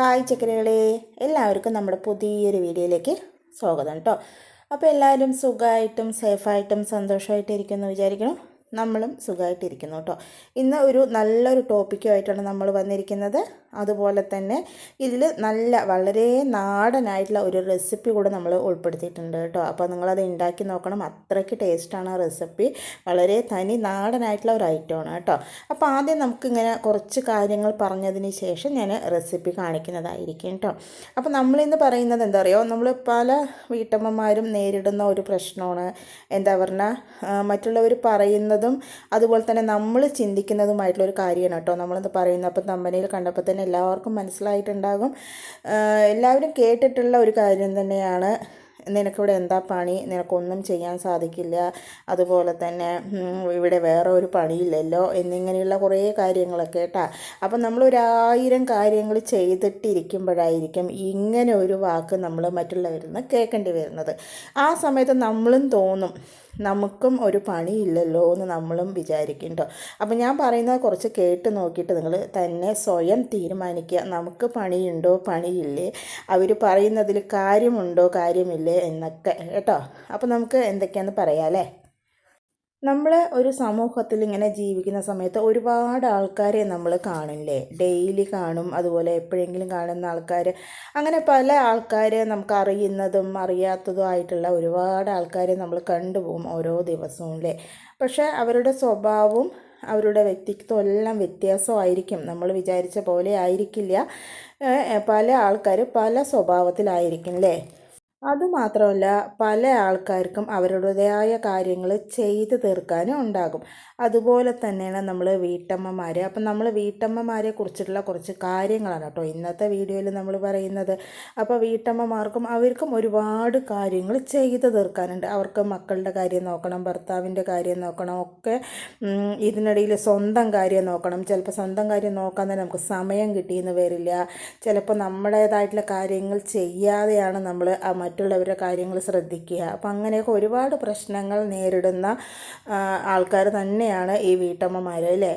Hi ചക്കരകളെ എല്ലാവർക്കും നമ്മുടെ പുതിയൊരു വീഡിയോയിലേക്ക് സ്വാഗതം കേട്ടോ അപ്പോൾ എല്ലാവരും സുഖമായിട്ടും സേഫായിട്ടും സന്തോഷമായിട്ടും ഇരിക്കുമെന്ന് വിചാരിക്കണം നമ്മളും സുഖമായിട്ടിരിക്കുന്നു കേട്ടോ. ഇന്ന് ഒരു നല്ലൊരു ടോപ്പിക്കുമായിട്ടാണ് നമ്മൾ വന്നിരിക്കുന്നത്. അതുപോലെ തന്നെ ഇതിൽ നല്ല വളരെ നാടനായിട്ടുള്ള ഒരു റെസിപ്പി കൂടെ നമ്മൾ ഉൾപ്പെടുത്തിയിട്ടുണ്ട് കേട്ടോ. അപ്പോൾ നിങ്ങളത് ഉണ്ടാക്കി നോക്കണം. അത്രയ്ക്ക് ടേസ്റ്റാണ് ആ റെസിപ്പി വളരെ തനി നാടനായിട്ടുള്ള ഒരു ഐറ്റമാണ് കേട്ടോ. അപ്പോൾ ആദ്യം നമുക്കിങ്ങനെ കുറച്ച് കാര്യങ്ങൾ പറഞ്ഞതിന് ശേഷം ഞാൻ റെസിപ്പി കാണിക്കുന്നതായിരിക്കും കേട്ടോ. അപ്പോൾ നമ്മളിന്ന് പറയുന്നത് എന്താ പറയുക നമ്മൾ പല വീട്ടമ്മമാരും നേരിടുന്ന ഒരു പ്രശ്നമാണ്. എന്താ പറഞ്ഞാൽ മറ്റുള്ളവർ പറയുന്നതും അതുപോലെ തന്നെ നമ്മൾ ചിന്തിക്കുന്നതുമായിട്ടുള്ള ഒരു കാര്യമാണ് കേട്ടോ. നമ്മളെന്ത് പറയുന്നത്. അപ്പം തമ്പനയിൽ കണ്ടപ്പോൾ തന്നെ എല്ലാവർക്കും മനസ്സിലായിട്ടുണ്ടാകും. എല്ലാവരും കേട്ടിട്ടുള്ള ഒരു കാര്യം തന്നെയാണ്. നിനക്കിവിടെ എന്താ പണി? നിനക്കൊന്നും ചെയ്യാൻ സാധിക്കില്ല. അതുപോലെ തന്നെ ഇവിടെ വേറെ ഒരു പണിയില്ലല്ലോ എന്നിങ്ങനെയുള്ള കുറേ കാര്യങ്ങളൊക്കെ കേട്ടാ. അപ്പം നമ്മൾ ഒരായിരം കാര്യങ്ങൾ ചെയ്തിട്ടിരിക്കുമ്പോഴായിരിക്കും ഇങ്ങനെ ഒരു വാക്ക് നമ്മൾ മറ്റുള്ളവരിൽ നിന്ന് കേൾക്കേണ്ടി വരുന്നത്. ആ സമയത്ത് നമ്മളും തോന്നും നമുക്കും ഒരു പണിയില്ലല്ലോ എന്ന് നമ്മളും വിചാരിക്കുന്നുണ്ടോ. അപ്പോൾ അപ്പം ഞാൻ പറയുന്നത് കുറച്ച് കേട്ട് നോക്കിയിട്ട് നിങ്ങൾ തന്നെ സ്വയം തീരുമാനിക്കുക. നമുക്ക് പണിയുണ്ടോ? പണിയില്ലേ? അവർ പറയുന്നതിൽ കാര്യമുണ്ടോ? കാര്യമില്ലേ? എന്നൊക്കെ. കേട്ടോ? അപ്പോൾ നമുക്ക് എന്തൊക്കെയാണെന്ന് പറയാം അല്ലേ? നമ്മൾ ഒരു സമൂഹത്തിൽ ഇങ്ങനെ ജീവിക്കുന്ന സമയത്ത് ഒരുപാട് ആൾക്കാരെ നമ്മൾ കാണില്ലേ? ഡെയിലി കാണും അതുപോലെ എപ്പോഴെങ്കിലും കാണുന്ന ആൾക്കാർ അങ്ങനെ പല ആൾക്കാരെ നമുക്ക് അറിയുന്നതും അറിയാത്തതും ആയിട്ടുള്ള ഒരുപാട് ആൾക്കാരെ നമ്മൾ കണ്ടുപോകും ഓരോ ദിവസവും അല്ലേ പക്ഷേ അവരുടെ സ്വഭാവവും അവരുടെ വ്യക്തിത്വം എല്ലാം വ്യത്യാസമായിരിക്കും. നമ്മൾ വിചാരിച്ച പോലെ ആയിരിക്കില്ല. പല ആൾക്കാർ പല സ്വഭാവത്തിലായിരിക്കും അല്ലേ അതുമാത്രമല്ല പല ആൾക്കാർക്കും അവരുടേതായ കാര്യങ്ങൾ ചെയ്തു തീർക്കാനും ഉണ്ടാകും. അതുപോലെ തന്നെയാണ് നമ്മൾ വീട്ടമ്മമാർ അപ്പം നമ്മൾ വീട്ടമ്മമാരെ കുറിച്ചിട്ടുള്ള കുറച്ച് കാര്യങ്ങളാണ് കേട്ടോ ഇന്നത്തെ വീഡിയോയിൽ നമ്മൾ പറയുന്നത്. അപ്പോൾ വീട്ടമ്മമാർക്കും അവർക്കും ഒരുപാട് കാര്യങ്ങൾ ചെയ്തു തീർക്കാനുണ്ട്. അവർക്ക് മക്കളുടെ കാര്യം നോക്കണം ഭർത്താവിന്റെ കാര്യം നോക്കണം ഒക്കെ ഇതിനിടയിൽ സ്വന്തം കാര്യം നോക്കണം. ചിലപ്പോൾ സ്വന്തം കാര്യം നോക്കാൻ തന്നെ നമുക്ക് സമയം കിട്ടിയെന്ന് വരില്ല. ചിലപ്പോൾ നമ്മുടേതായിട്ടുള്ള കാര്യങ്ങൾ ചെയ്യാതെയാണ് നമ്മൾ മറ്റുള്ളവരുടെ കാര്യങ്ങൾ ശ്രദ്ധിക്കുക. അപ്പം അങ്ങനെയൊക്കെ ഒരുപാട് പ്രശ്നങ്ങൾ നേരിടുന്ന ആൾക്കാർ തന്നെയാണ് ഈ വീട്ടമ്മമാർ അല്ലേ?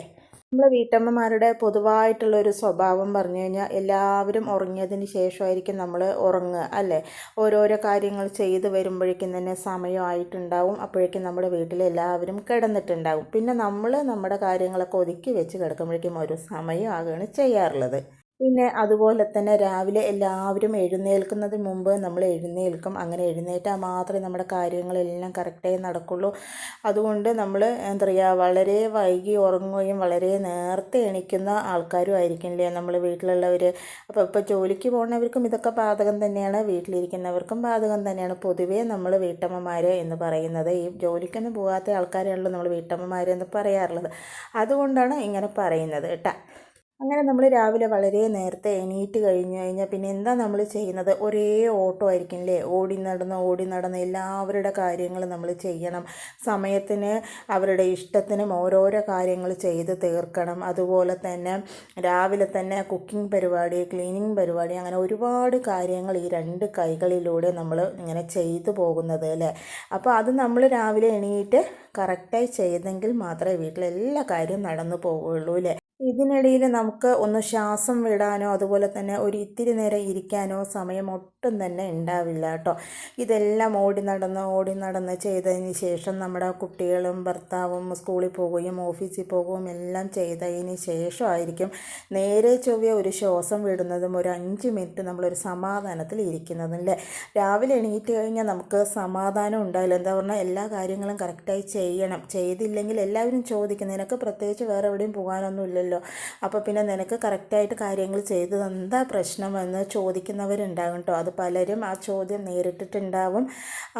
നമ്മൾ വീട്ടമ്മമാരുടെ പൊതുവായിട്ടുള്ള ഒരു സ്വഭാവം പറഞ്ഞു കഴിഞ്ഞാൽ എല്ലാവരും ഉറങ്ങിയതിന് ശേഷമായിരിക്കും നമ്മൾ ഉറങ്ങുക അല്ലേ? ഓരോരോ കാര്യങ്ങൾ ചെയ്ത് വരുമ്പോഴേക്കും തന്നെ സമയമായിട്ടുണ്ടാവും. അപ്പോഴേക്കും നമ്മുടെ വീട്ടിൽ എല്ലാവരും കിടന്നിട്ടുണ്ടാവും. പിന്നെ നമ്മൾ നമ്മുടെ കാര്യങ്ങളൊക്കെ ഒതുക്കി വെച്ച് കിടക്കുമ്പോഴേക്കും ഒരു സമയമാകുകയാണ് ചെയ്യാറുള്ളത്. പിന്നെ അതുപോലെ തന്നെ രാവിലെ എല്ലാവരും എഴുന്നേൽക്കുന്നതിന് മുമ്പ് നമ്മൾ എഴുന്നേൽക്കും. അങ്ങനെ എഴുന്നേറ്റാൽ മാത്രമേ നമ്മുടെ കാര്യങ്ങളെല്ലാം കറക്റ്റായി നടക്കുള്ളൂ. അതുകൊണ്ട് നമ്മൾ എന്താ പറയുക വളരെ വൈകി ഉറങ്ങുകയും വളരെ നേരത്തെ എണീക്കുന്ന ആൾക്കാരും ആയിരിക്കില്ലേ നമ്മൾ വീട്ടിലുള്ളവർ അപ്പോൾ ഇപ്പോൾ ജോലിക്ക് പോകുന്നവർക്കും ഇതൊക്കെ ബാധകം തന്നെയാണ്. വീട്ടിലിരിക്കുന്നവർക്കും ബാധകം തന്നെയാണ്. പൊതുവേ നമ്മൾ വീട്ടമ്മമാർ എന്ന് പറയുന്നത്. ഈ ജോലിക്കൊന്നും പോകാത്ത ആൾക്കാരെയാണല്ലോ നമ്മൾ വീട്ടമ്മമാർ എന്ന് പറയാറുള്ളത്. അതുകൊണ്ടാണ് ഇങ്ങനെ പറയുന്നത് കേട്ടോ. അങ്ങനെ നമ്മൾ രാവിലെ വളരെ നേരത്തെ എണീറ്റ് കഴിഞ്ഞു കഴിഞ്ഞാൽ പിന്നെ എന്താ നമ്മൾ ചെയ്യുന്നത്? ഒരേ ഓട്ടോ ആയിരിക്കും അല്ലേ ഓടി നടന്ന് ഓടി നടന്ന് എല്ലാവരുടെ കാര്യങ്ങൾ നമ്മൾ ചെയ്യണം. സമയത്തിന് അവരുടെ ഇഷ്ടത്തിനും ഓരോരോ കാര്യങ്ങൾ ചെയ്ത് തീർക്കണം. അതുപോലെ തന്നെ രാവിലെ തന്നെ കുക്കിംഗ് പരിപാടി ക്ലീനിങ് പരിപാടി അങ്ങനെ ഒരുപാട് കാര്യങ്ങൾ ഈ രണ്ട് കൈകളിലൂടെ നമ്മൾ ഇങ്ങനെ ചെയ്തു പോകുന്നത് അല്ലേ? അപ്പോൾ അത് നമ്മൾ രാവിലെ എണീറ്റ് കറക്റ്റായി ചെയ്തെങ്കിൽ മാത്രമേ വീട്ടിലെല്ലാ കാര്യവും നടന്നു പോവുകയുള്ളൂ അല്ലേ? ഇതിനിടയിൽ നമുക്ക് ഒന്ന് ശ്വാസം വിടാനോ അതുപോലെ തന്നെ ഒരു ഇത്തിരി നേരം ഇരിക്കാനോ സമയം ഒട്ടും തന്നെ ഉണ്ടാവില്ല കേട്ടോ. ഇതെല്ലാം ഓടി നടന്ന് ഓടി നടന്ന് ചെയ്തതിന് ശേഷം നമ്മുടെ കുട്ടികളും ഭർത്താവും സ്കൂളിൽ പോവുകയും ഓഫീസിൽ പോവുകയും എല്ലാം ചെയ്തതിന് ശേഷമായിരിക്കും നേരെ ചൊവ്വ ഒരു ശ്വാസം വിടുന്നതും ഒരു അഞ്ച് മിനിറ്റ് നമ്മളൊരു സമാധാനത്തിൽ ഇരിക്കുന്നതും അല്ലേ രാവിലെ എണീറ്റ് കഴിഞ്ഞാൽ നമുക്ക് സമാധാനം ഉണ്ടാവില്ല. എന്താ പറഞ്ഞാൽ എല്ലാ കാര്യങ്ങളും കറക്റ്റായി ചെയ്യണം. ചെയ്തില്ലെങ്കിൽ എല്ലാവരും ചോദിക്കും നിനക്ക് പ്രത്യേകിച്ച് വേറെ എവിടെയും പോകാനൊന്നും ഇല്ലല്ലോ. അപ്പോൾ പിന്നെ നിനക്ക് കറക്റ്റായിട്ട് കാര്യങ്ങൾ ചെയ്തത് എന്താ പ്രശ്നമെന്ന് ചോദിക്കുന്നവരുണ്ടാകും കേട്ടോ. അത് പലരും ആ ചോദ്യം നേരിട്ടിട്ടുണ്ടാവും.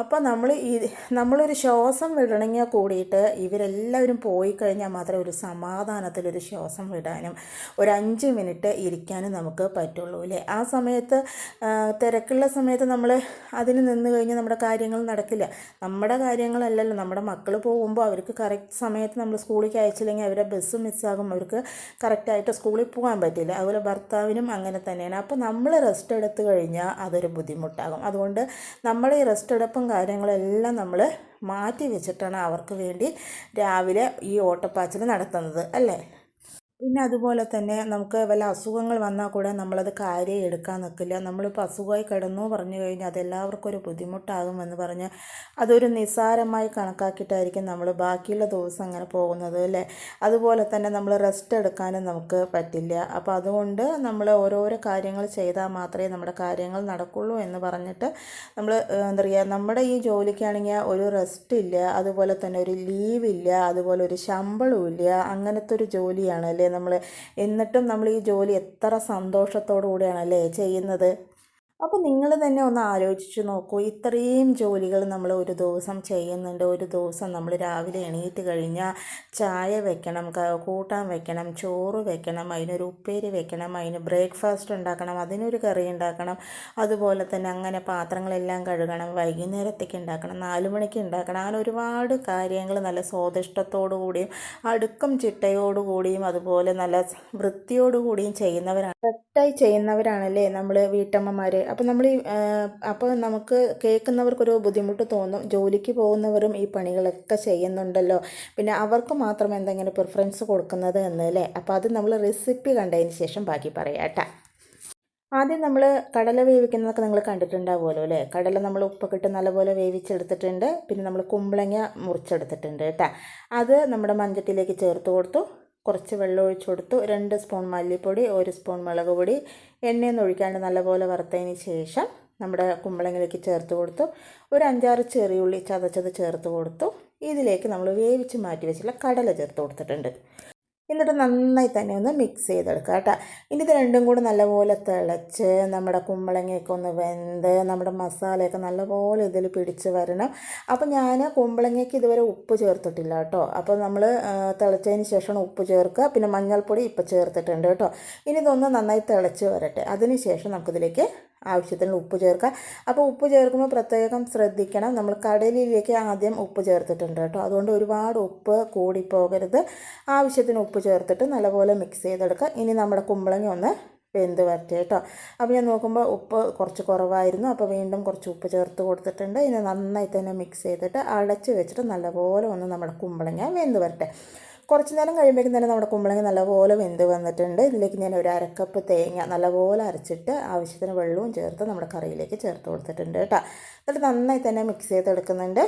അപ്പോൾ നമ്മൾ ഈ നമ്മളൊരു ശ്വാസം വിടണമെങ്കിൽ കൂടിയിട്ട് ഇവരെല്ലാവരും പോയി കഴിഞ്ഞാൽ മാത്രമേ ഒരു സമാധാനത്തിലൊരു ശ്വാസം വിടാനും ഒരു അഞ്ച് മിനിറ്റ് ഇരിക്കാനും നമുക്ക് പറ്റുള്ളൂ അല്ലേ ആ സമയത്ത് തിരക്കുള്ള സമയത്ത് നമ്മൾ അതിന് നിന്ന് കഴിഞ്ഞാൽ നമ്മുടെ കാര്യങ്ങൾ നടക്കില്ല. നമ്മുടെ കാര്യങ്ങളല്ലല്ലോ. നമ്മുടെ മക്കൾ പോകുമ്പോൾ അവർക്ക് കറക്റ്റ് സമയത്ത് നമ്മൾ സ്കൂളിലേക്ക് അയച്ചില്ലെങ്കിൽ അവരെ ബസ് മിസ്സാകും. അവർക്ക് കറക്റ്റായിട്ട് സ്കൂളിൽ പോകാൻ പറ്റില്ല. അതുപോലെ ഭർത്താവിനും അങ്ങനെ തന്നെയാണ്. അപ്പോൾ നമ്മൾ റെസ്റ്റ് എടുത്തു കഴിഞ്ഞാൽ അതൊരു ബുദ്ധിമുട്ടാകും. അതുകൊണ്ട് നമ്മൾ ഈ റെസ്റ്റ് എടുപ്പും കാര്യങ്ങളെല്ലാം നമ്മൾ മാറ്റി വെച്ചിട്ടാണ് അവർക്ക് വേണ്ടി രാവിലെ ഈ ഓട്ടപ്പാച്ചിൽ നടത്തുന്നത്. അല്ലേ? പിന്നെ അതുപോലെ തന്നെ നമുക്ക് വല്ല അസുഖങ്ങൾ വന്നാൽ കൂടെ നമ്മളത് കാര്യം എടുക്കാൻ നിൽക്കില്ല. നമ്മളിപ്പോൾ അസുഖമായി കിടന്നു പറഞ്ഞു കഴിഞ്ഞാൽ അതെല്ലാവർക്കും ഒരു ബുദ്ധിമുട്ടാകുമെന്ന് പറഞ്ഞ് അതൊരു നിസ്സാരമായി കണക്കാക്കിയിട്ടായിരിക്കും നമ്മൾ ബാക്കിയുള്ള ദിവസം അങ്ങനെ പോകുന്നത് അല്ലേ? അതുപോലെ തന്നെ നമ്മൾ റെസ്റ്റ് എടുക്കാനും നമുക്ക് പറ്റില്ല. അപ്പോൾ അതുകൊണ്ട് നമ്മൾ ഓരോരോ കാര്യങ്ങൾ ചെയ്താൽ മാത്രമേ നമ്മുടെ കാര്യങ്ങൾ നടക്കുള്ളൂ എന്ന് പറഞ്ഞിട്ട് നമ്മൾ എന്താ പറയുക നമ്മുടെ ഈ ജോലിക്കാണെങ്കിൽ ഒരു റെസ്റ്റ് ഇല്ല അതുപോലെ തന്നെ ഒരു ലീവ് ഇല്ല അതുപോലെ ഒരു ശമ്പളവും ഇല്ല അങ്ങനത്തെ ഒരു ജോലിയാണ് അല്ലേ നമ്മൾ എന്നിട്ടും നമ്മൾ ഈ ജോലി എത്ര സന്തോഷത്തോടു കൂടിയാണല്ലേ ചെയ്യുന്നത്? അപ്പോൾ നിങ്ങൾ തന്നെ ഒന്ന് ആലോചിച്ച് നോക്കൂ ഇത്രയും ജോലികൾ നമ്മൾ ഒരു ദിവസം ചെയ്യുന്നുണ്ട് ഒരു ദിവസം നമ്മൾ രാവിലെ എണീറ്റ് കഴിഞ്ഞാൽ ചായ വെക്കണം കൂട്ടാൻ വെക്കണം ചോറ് വെക്കണം അതിനൊരു ഉപ്പേരി വെക്കണം അതിന് ബ്രേക്ക്ഫാസ്റ്റ് ഉണ്ടാക്കണം അതിനൊരു കറി ഉണ്ടാക്കണം അതുപോലെ തന്നെ അങ്ങനെ പാത്രങ്ങളെല്ലാം കഴുകണം വൈകുന്നേരത്തേക്ക് ഉണ്ടാക്കണം നാല് മണിക്ക് ഉണ്ടാക്കണം അങ്ങനെ ഒരുപാട് കാര്യങ്ങൾ നല്ല സ്വാദിഷ്ടത്തോടു കൂടിയും അടുക്കം ചിട്ടയോടുകൂടിയും അതുപോലെ നല്ല വൃത്തിയോടുകൂടിയും ചെയ്യുന്നവരാണ്. കറക്റ്റായി ചെയ്യുന്നവരാണല്ലേ നമ്മൾ വീട്ടമ്മമാർ അപ്പോൾ നമ്മൾ ഈ അപ്പോൾ നമുക്ക് കേൾക്കുന്നവർക്കൊരു ബുദ്ധിമുട്ട് തോന്നും. ജോലിക്ക് പോകുന്നവരും ഈ പണികളൊക്കെ ചെയ്യുന്നുണ്ടല്ലോ. പിന്നെ അവർക്ക് മാത്രം എന്തെങ്കിലും പ്രിഫറൻസ് കൊടുക്കുന്നത് എന്ന് അല്ലേ? അപ്പോൾ അത് നമ്മൾ റെസിപ്പി കണ്ടതിന് ശേഷം ബാക്കി പറയാം കേട്ടോ. ആദ്യം നമ്മൾ കടല വേവിക്കുന്നതൊക്കെ നിങ്ങൾ കണ്ടിട്ടുണ്ടാവുമല്ലോ അല്ലേ? കടല നമ്മൾ ഉപ്പൊക്കെ ഇട്ട് നല്ലപോലെ വേവിച്ചെടുത്തിട്ടുണ്ട്. പിന്നെ നമ്മൾ കുമ്പളങ്ങ മുറിച്ചെടുത്തിട്ടുണ്ട് കേട്ടോ. അത് നമ്മുടെ മഞ്ചട്ടിലേക്ക് ചേർത്ത് കൊടുത്തു. കുറച്ച് വെള്ളം ഒഴിച്ചു കൊടുത്തു. രണ്ട് സ്പൂൺ മല്ലിപ്പൊടി ഒരു സ്പൂൺ മുളക് പൊടി എണ്ണയൊന്നും ഒഴിക്കാണ്ട് നല്ലപോലെ വറുത്തതിന് ശേഷം നമ്മുടെ കുമ്പളങ്ങിലേക്ക് ചേർത്ത് കൊടുത്തു. ഒരു അഞ്ചാറ് ചെറിയുള്ളി ചതച്ചത് ചേർത്ത് കൊടുത്തു. ഇതിലേക്ക് നമ്മൾ വേവിച്ച് മാറ്റി വെച്ചിട്ടുള്ള കടല ചേർത്ത് കൊടുത്തിട്ടുണ്ട്. എന്നിട്ട് നന്നായി തന്നെ ഒന്ന് മിക്സ് ചെയ്തെടുക്കുക കേട്ടോ. ഇനി ഇത് രണ്ടും കൂടി നല്ലപോലെ തിളച്ച് നമ്മുടെ കുമ്പളങ്ങയൊക്കെ ഒന്ന് വെന്ത് നമ്മുടെ മസാലയൊക്കെ നല്ലപോലെ ഇതിൽ പിടിച്ച് വരണം. അപ്പോൾ ഞാൻ കുമ്പളങ്ങയ്ക്ക് ഇതുവരെ ഉപ്പ് ചേർത്തിട്ടില്ല കേട്ടോ. അപ്പോൾ നമ്മൾ തിളച്ചതിന് ശേഷം ഉപ്പ് ചേർക്കുക. പിന്നെ മഞ്ഞൾപ്പൊടി ഇപ്പോൾ ചേർത്തിട്ടുണ്ട് കേട്ടോ. ഇനി ഇതൊന്ന് നന്നായി തിളച്ച് വരട്ടെ. അതിന് ശേഷം നമുക്കിതിലേക്ക് ആവശ്യത്തിന് ഉപ്പ് ചേർക്കുക. അപ്പോൾ ഉപ്പ് ചേർക്കുമ്പോൾ പ്രത്യേകം ശ്രദ്ധിക്കണം. നമ്മൾ കടലിലേക്ക് ആദ്യം ഉപ്പ് ചേർത്തിട്ടുണ്ട് കേട്ടോ. അതുകൊണ്ട് ഒരുപാട് ഉപ്പ് കൂടിപ്പോകരുത്. ആവശ്യത്തിന് ഉപ്പ് ചേർത്തിട്ട് നല്ലപോലെ മിക്സ് ചെയ്തെടുക്കുക. ഇനി നമ്മുടെ കുമ്പളങ്ങ ഒന്ന് വെന്ത് വരട്ടെ കേട്ടോ. അപ്പോൾ ഞാൻ നോക്കുമ്പോൾ ഉപ്പ് കുറച്ച് കുറവായിരുന്നു. അപ്പോൾ വീണ്ടും കുറച്ച് ഉപ്പ് ചേർത്ത് കൊടുത്തിട്ടുണ്ട്. ഇനി നന്നായി തന്നെ മിക്സ് ചെയ്തിട്ട് അടച്ച് വെച്ചിട്ട് നല്ലപോലെ ഒന്ന് നമ്മുടെ കുമ്പളങ്ങ വെന്ത് വരട്ടെ. കുറച്ച് നേരം കഴിയുമ്പോഴേക്കും തന്നെ നമ്മുടെ കുമ്പളങ്ങ നല്ലപോലെ വെന്ത് വന്നിട്ടുണ്ട്. ഇതിലേക്ക് ഞാൻ ഒരു അരക്കപ്പ് തേങ്ങ നല്ലപോലെ അരച്ചിട്ട് ആവശ്യത്തിന് വെള്ളവും ചേർത്ത് നമ്മുടെ കറിയിലേക്ക് ചേർത്ത് കൊടുത്തിട്ടുണ്ട് കേട്ടോ. എന്നിട്ട് നന്നായി തന്നെ മിക്സ് ചെയ്തെടുക്കുന്നുണ്ട്.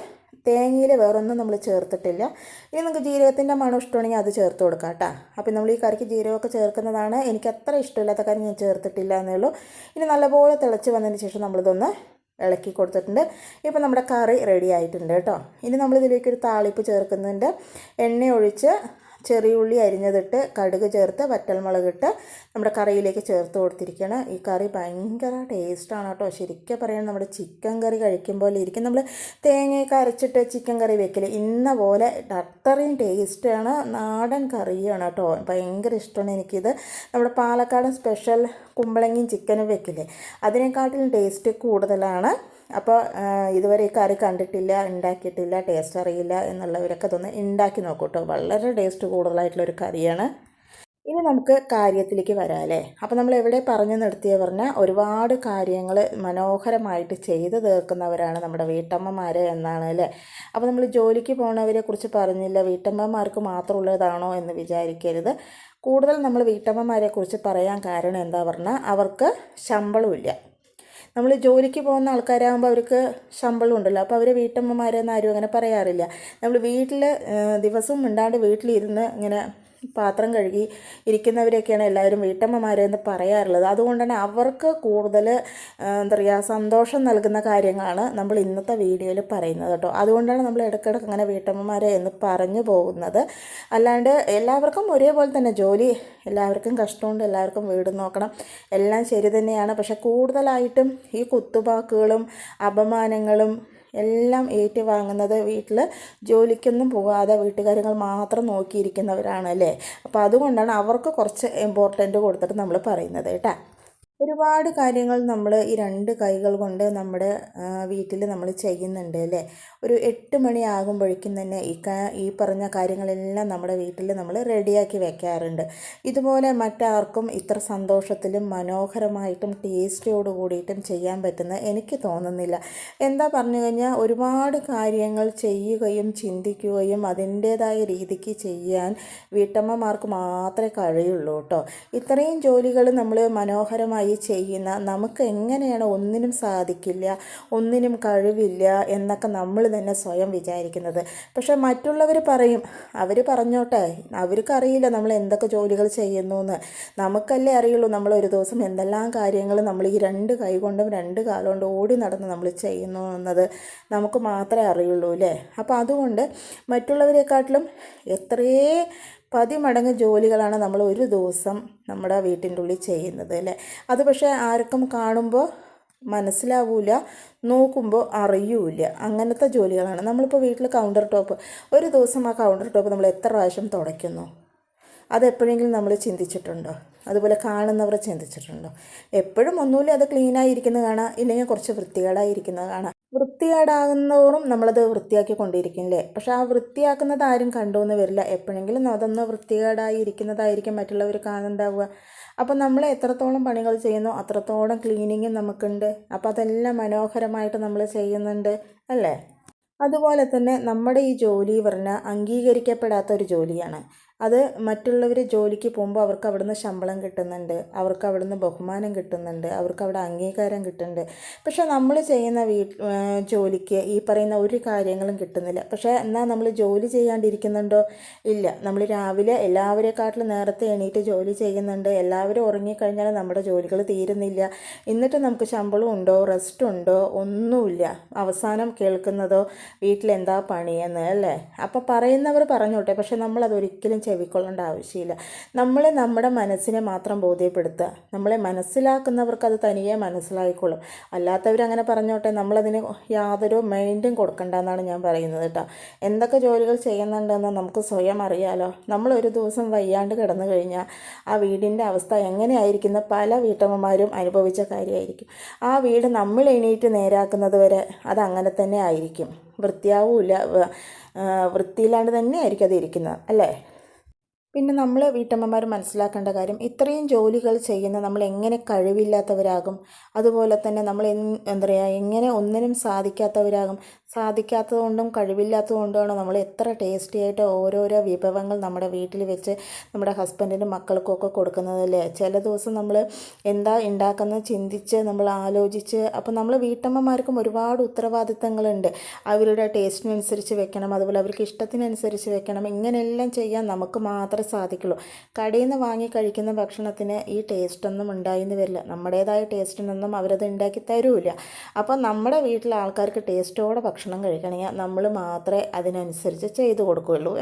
തേങ്ങയിൽ വേറൊന്നും നമ്മൾ ചേർത്തിട്ടില്ല. ഇനി നമുക്ക് ജീരകത്തിന്റെ മണം ഇഷ്ടമാണെങ്കിൽ അത് ചേർത്ത് കൊടുക്കാം കേട്ടോ. അപ്പോൾ നമ്മൾ ഈ കറിക്ക് ജീരകമൊക്കെ ചേർക്കുന്നതാണ്. എനിക്ക് അത്ര ഇഷ്ടമില്ലാത്ത കാര്യം ഞാൻ ചേർത്തിട്ടില്ല എന്നേ ഉള്ളൂ. ഇനി നല്ലപോലെ തിളച്ച് വന്നതിന് ശേഷം നമ്മളിതൊന്ന് ഇളക്കി കൊടുത്തിട്ടുണ്ട്. ഇപ്പോൾ നമ്മുടെ കറി റെഡി ആയിട്ടുണ്ട് കേട്ടോ. ഇനി നമ്മളിതിലേക്ക് ഒരു താളിപ്പ് ചേർക്കുന്നുണ്ട് എണ്ണ ഒഴിച്ച് ചെറിയ ഉള്ളി അരിഞ്ഞതിട്ട് കടുക് ചേർത്ത് വറ്റൽമുളകിട്ട് നമ്മുടെ കറിയിലേക്ക് ചേർത്ത് കൊടുത്തിരിക്കുകയാണ്. ഈ കറി ഭയങ്കര ടേസ്റ്റാണ് കേട്ടോ. ശരിക്കും പറയുന്നത് നമ്മുടെ ചിക്കൻ കറി കഴിക്കും പോലെ ഇരിക്കും. നമ്മൾ തേങ്ങയൊക്കെ അരച്ചിട്ട് ചിക്കൻ കറി വെക്കില്ല ഇന്ന പോലെ അത്രയും ടേസ്റ്റാണ്. നാടൻ കറിയാണ് കേട്ടോ. ഭയങ്കര ഇഷ്ടമാണ് എനിക്കിത്. നമ്മുടെ പാലക്കാടൻ സ്പെഷ്യൽ കുമ്പളങ്ങിയും ചിക്കനും വെക്കില്ലേ? അതിനെക്കാട്ടിലും ടേസ്റ്റ് കൂടുതലാണ്. അപ്പോൾ ഇതുവരെ ഈ കറി കണ്ടിട്ടില്ല ഉണ്ടാക്കിയിട്ടില്ല ടേസ്റ്റ് അറിയില്ല എന്നുള്ളവരൊക്കെ ഇതൊന്ന് ഉണ്ടാക്കി നോക്കൂട്ടോ വളരെ ടേസ്റ്റ് കൂടുതലായിട്ടുള്ളൊരു കറിയാണ്. ഇനി നമുക്ക് കാര്യത്തിലേക്ക് വരാമല്ലേ അപ്പോൾ നമ്മൾ എവിടെ പറഞ്ഞു നിർത്തിയ പറഞ്ഞാൽ ഒരുപാട് കാര്യങ്ങൾ മനോഹരമായിട്ട് ചെയ്തു തീർക്കുന്നവരാണ് നമ്മുടെ വീട്ടമ്മമാർ എന്നാണ് അല്ലേ? അപ്പോൾ നമ്മൾ ജോലിക്ക് പോകുന്നവരെ കുറിച്ച് പറഞ്ഞില്ല വീട്ടമ്മമാർക്ക് മാത്രമുള്ളതാണോ എന്ന് വിചാരിക്കരുത്. കൂടുതൽ നമ്മൾ വീട്ടമ്മമാരെ കുറിച്ച് പറയാൻ കാരണം എന്താ പറഞ്ഞാൽ അവർക്ക് ശമ്പളമില്ല നമ്മൾ ജോലിക്ക് പോകുന്ന ആൾക്കാരാകുമ്പോൾ അവർക്ക് ശമ്പളം ഉണ്ടല്ലോ. അപ്പോൾ അവർ വീട്ടമ്മമാരെന്ന് ആരും അങ്ങനെ പറയാറില്ല. നമ്മൾ വീട്ടിൽ ദിവസവും മിണ്ടാണ്ട് വീട്ടിലിരുന്ന് ഇങ്ങനെ പാത്രം കഴുകി ഇരിക്കുന്നവരെയൊക്കെയാണ് എല്ലാവരും വീട്ടമ്മമാരെന്ന് പറയാറുള്ളത്. അതുകൊണ്ട് തന്നെ അവർക്ക് കൂടുതൽ എന്താ പറയുക സന്തോഷം നൽകുന്ന കാര്യങ്ങളാണ് നമ്മൾ ഇന്നത്തെ വീഡിയോയിൽ പറയുന്നത് കേട്ടോ. അതുകൊണ്ടാണ് നമ്മൾ ഇടയ്ക്കിടയ്ക്ക് അങ്ങനെ വീട്ടമ്മമാരെ എന്ന് പറഞ്ഞു പോകുന്നത്. അല്ലാണ്ട് എല്ലാവർക്കും ഒരേപോലെ തന്നെ ജോലി എല്ലാവർക്കും കഷ്ടമുണ്ട് എല്ലാവർക്കും വീട് നോക്കണം എല്ലാം ശരി തന്നെയാണ്. പക്ഷെ കൂടുതലായിട്ടും ഈ കുത്തുപാക്കുകളും അപമാനങ്ങളും എല്ലാം ഏറ്റുവാങ്ങുന്നത് വീട്ടിൽ ജോലിക്കൊന്നും പോകാതെ വീട്ടുകാര്യങ്ങൾ മാത്രം നോക്കിയിരിക്കുന്നവരാണ് അല്ലേ? അപ്പോൾ അതുകൊണ്ടാണ് അവർക്ക് കുറച്ച് ഇമ്പോർട്ടന്റ് കൊടുത്തിട്ട് നമ്മൾ പറയുന്നത് കേട്ടോ. ഒരുപാട് കാര്യങ്ങൾ നമ്മൾ ഈ രണ്ട് കൈകൾ കൊണ്ട് നമ്മുടെ വീട്ടിൽ നമ്മൾ ചെയ്യുന്നുണ്ട് അല്ലേ? ഒരു എട്ട് മണിയാകുമ്പോഴേക്കും തന്നെ ഈ ഈ പറഞ്ഞ കാര്യങ്ങളെല്ലാം നമ്മുടെ വീട്ടിൽ നമ്മൾ റെഡിയാക്കി വെക്കാറുണ്ട്. ഇതുപോലെ മറ്റാർക്കും ഇത്ര സന്തോഷത്തിലും മനോഹരമായിട്ടും ടേസ്റ്റോട് കൂടിയിട്ടും ചെയ്യാൻ പറ്റുന്ന എനിക്ക് തോന്നുന്നില്ല. എന്താ പറഞ്ഞു കഴിഞ്ഞാൽ ഒരുപാട് കാര്യങ്ങൾ ചെയ്യുകയും ചിന്തിക്കുകയും അതിന്റേതായ രീതിക്ക് ചെയ്യാൻ വീട്ടമ്മമാർക്ക് മാത്രമേ കഴിയുള്ളൂ കേട്ടോ. ഇത്രയും ജോലികൾ നമ്മൾ മനോഹരമായി ചെയ്യുന്ന നമുക്ക് എങ്ങനെയാണ് ഒന്നിനും സാധിക്കില്ല ഒന്നിനും കഴിവില്ല എന്നൊക്കെ നമ്മൾ തന്നെ സ്വയം വിചാരിക്കുന്നത്. പക്ഷേ മറ്റുള്ളവർ പറയും അവർ പറഞ്ഞോട്ടെ അവർക്കറിയില്ല നമ്മൾ എന്തൊക്കെ ജോലികൾ ചെയ്യുന്നു എന്ന് നമുക്കല്ലേ അറിയുള്ളൂ നമ്മൾ ഒരു ദിവസം എന്തെല്ലാം കാര്യങ്ങൾ നമ്മൾ ഈ രണ്ട് കൈ കൊണ്ടും രണ്ട് കാലം കൊണ്ടും ഓടി നടന്ന് നമ്മൾ ചെയ്യുന്നു എന്നത് നമുക്ക് മാത്രമേ അറിയുള്ളൂ അല്ലേ? അപ്പോൾ അതുകൊണ്ട് മറ്റുള്ളവരെക്കാട്ടിലും എത്രയേ പതിമടങ്ങ് ജോലികളാണ് നമ്മൾ ഒരു ദിവസം നമ്മുടെ വീട്ടിന്റെ ഉള്ളിൽ ചെയ്യുന്നത് അല്ലേ? അത് പക്ഷേ ആർക്കും കാണുമ്പോൾ മനസ്സിലാവില്ല നോക്കുമ്പോൾ അറിയൂല അങ്ങനത്തെ ജോലികളാണ്. നമ്മളിപ്പോൾ വീട്ടിൽ കൗണ്ടർ ടോപ്പ് ഒരു ദിവസം ആ കൗണ്ടർ ടോപ്പ് നമ്മൾ എത്ര പ്രാവശ്യം തുടയ്ക്കുന്നു? അതെപ്പോഴെങ്കിലും നമ്മൾ ചിന്തിച്ചിട്ടുണ്ടോ? അതുപോലെ കാണുന്നവർ ചിന്തിച്ചിട്ടുണ്ടോ? എപ്പോഴും ഒന്നുമില്ല അത് ക്ലീനായിരിക്കുന്നത് കാണാം ഇല്ലെങ്കിൽ കുറച്ച് വൃത്തികേടായിരിക്കുന്നത് കാണാം. വൃത്തികേടാകുന്നതോറും നമ്മളത് വൃത്തിയാക്കി കൊണ്ടിരിക്കില്ലേ പക്ഷെ ആ വൃത്തിയാക്കുന്നത് ആരും കണ്ടുവെന്ന് വരില്ല. എപ്പോഴെങ്കിലും അതൊന്ന് വൃത്തികേടായി ഇരിക്കുന്നതായിരിക്കും മറ്റുള്ളവർ കാണുന്നുണ്ടാവുക. അപ്പോൾ നമ്മൾ എത്രത്തോളം പണികൾ ചെയ്യുന്നു അത്രത്തോളം ക്ലീനിങ്ങും നമുക്കുണ്ട്. അപ്പോൾ അതെല്ലാം മനോഹരമായിട്ട് നമ്മൾ ചെയ്യുന്നുണ്ട് അല്ലേ? അതുപോലെ തന്നെ നമ്മുടെ ഈ ജോലി പറഞ്ഞാൽ അംഗീകരിക്കപ്പെടാത്ത ഒരു ജോലിയാണ്. അത് മറ്റുള്ളവർ ജോലിക്ക് പോകുമ്പോൾ അവർക്ക് അവിടുന്ന് ശമ്പളം കിട്ടുന്നുണ്ട് അവർക്ക് അവിടുന്ന് ബഹുമാനം കിട്ടുന്നുണ്ട് അവർക്ക് അവിടെ അംഗീകാരം കിട്ടുന്നുണ്ട്. പക്ഷേ നമ്മൾ ചെയ്യുന്ന വീ ജോലിക്ക് ഈ പറയുന്ന ഒരു കാര്യങ്ങളും കിട്ടുന്നില്ല. പക്ഷേ എന്നാൽ നമ്മൾ ജോലി ചെയ്യാണ്ടിരിക്കുന്നുണ്ടോ? ഇല്ല. നമ്മൾ രാവിലെ എല്ലാവരെക്കാട്ടിലും നേരത്തെ എണീറ്റ് ജോലി ചെയ്യുന്നുണ്ട്. എല്ലാവരും ഉറങ്ങിക്കഴിഞ്ഞാൽ നമ്മുടെ ജോലികൾ തീരുന്നില്ല. എന്നിട്ട് നമുക്ക് ശമ്പളം ഉണ്ടോ? റെസ്റ്റ് ഉണ്ടോ? ഒന്നുമില്ല. അവസാനം കേൾക്കുന്നതോ വീട്ടിലെന്താ പണിയെന്ന് അല്ലേ? അപ്പോൾ പറയുന്നവർ പറഞ്ഞോട്ടെ. പക്ഷെ നമ്മളതൊരിക്കലും ചെവിക്കൊള്ളേണ്ട ആവശ്യമില്ല. നമ്മൾ നമ്മുടെ മനസ്സിനെ മാത്രം ബോധ്യപ്പെടുത്തുക. നമ്മളെ മനസ്സിലാക്കുന്നവർക്ക് അത് തനിയെ മനസ്സിലായിക്കൊള്ളും. അല്ലാത്തവരങ്ങനെ പറഞ്ഞോട്ടെ നമ്മളതിന് യാതൊരു മൈൻഡും കൊടുക്കണ്ട എന്നാണ് ഞാൻ പറയുന്നത് കേട്ടോ. എന്തൊക്കെ ജോലികൾ ചെയ്യുന്നുണ്ടെന്ന് നമുക്ക് സ്വയം അറിയാലോ. നമ്മൾ ഒരു ദിവസം വയ്യാണ്ട് കിടന്നു കഴിഞ്ഞാൽ ആ വീടിന്റെ അവസ്ഥ എങ്ങനെയായിരിക്കുന്ന പല വീട്ടമ്മമാരും അനുഭവിച്ച കാര്യമായിരിക്കും. ആ വീട് നമ്മൾ എണീറ്റ് നേരാക്കുന്നത് വരെ അങ്ങനെ തന്നെ ആയിരിക്കും. വൃത്തിയാവില്ല വൃത്തിയില്ലാണ്ട് തന്നെ ആയിരിക്കും അത് ഇരിക്കുന്നത് അല്ലേ? പിന്നെ നമ്മൾ വീട്ടമ്മമാർ മനസ്സിലാക്കേണ്ട കാര്യം ഇത്രയും ജോലികൾ ചെയ്യുന്ന നമ്മൾ എങ്ങനെ കഴിവില്ലാത്തവരാകും? അതുപോലെ തന്നെ നമ്മൾ എന്താ പറയുക എങ്ങനെ ഒന്നിനും സാധിക്കാത്തവരാകും? സാധിക്കാത്തതുകൊണ്ടും കഴിവില്ലാത്തതുകൊണ്ടുമാണ് നമ്മൾ എത്ര ടേസ്റ്റി ആയിട്ട് ഓരോരോ വിഭവങ്ങൾ നമ്മുടെ വീട്ടിൽ വെച്ച് നമ്മുടെ ഹസ്ബൻഡിനും മക്കൾക്കൊക്കെ കൊടുക്കുന്നതല്ലേ ചില ദിവസം നമ്മൾ എന്താ ഉണ്ടാക്കുന്നത് ചിന്തിച്ച് നമ്മൾ ആലോചിച്ച് അപ്പോൾ നമ്മൾ വീട്ടമ്മമാർക്കും ഒരുപാട് ഉത്തരവാദിത്തങ്ങളുണ്ട്. അവരുടെ ടേസ്റ്റിനനുസരിച്ച് വെക്കണം അതുപോലെ അവർക്ക് ഇഷ്ടത്തിനനുസരിച്ച് വെക്കണം ഇങ്ങനെയെല്ലാം ചെയ്യാൻ നമുക്ക് മാത്രമേ സാധിക്കുള്ളൂ. കടയിൽ നിന്ന് വാങ്ങി കഴിക്കുന്ന ഭക്ഷണത്തിന് ഈ ടേസ്റ്റൊന്നും ഉണ്ടായിന്ന് വരില്ല. നമ്മുടേതായ ടേസ്റ്റിനൊന്നും അവരത് ഉണ്ടാക്കി തരൂല അപ്പോൾ നമ്മുടെ വീട്ടിലെ ആൾക്കാർക്ക് ടേസ്റ്റോടെ ഭക്ഷണം കഴിക്കണമെങ്കിൽ നമ്മൾ മാത്രമേ അതിനനുസരിച്ച് ചെയ്തു കൊടുക്കുകയുള്ളൂ.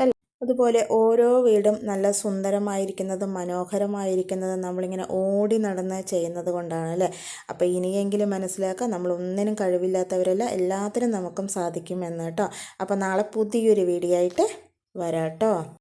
അതുപോലെ ഓരോ വീടും നല്ല സുന്ദരമായിരിക്കുന്നതും മനോഹരമായിരിക്കുന്നതും നമ്മളിങ്ങനെ ഓടി നടന്ന് ചെയ്യുന്നത് കൊണ്ടാണ് അല്ലേ? അപ്പോൾ ഇനിയെങ്കിലും മനസ്സിലാക്കുക നമ്മൾ ഒന്നിനും കഴിവില്ലാത്തവരല്ല എല്ലാത്തിനും നമുക്കും സാധിക്കും എന്ന് കേട്ടോ. അപ്പോൾ നാളെ പുതിയൊരു വീഡിയോ ആയിട്ട് വരാം കേട്ടോ.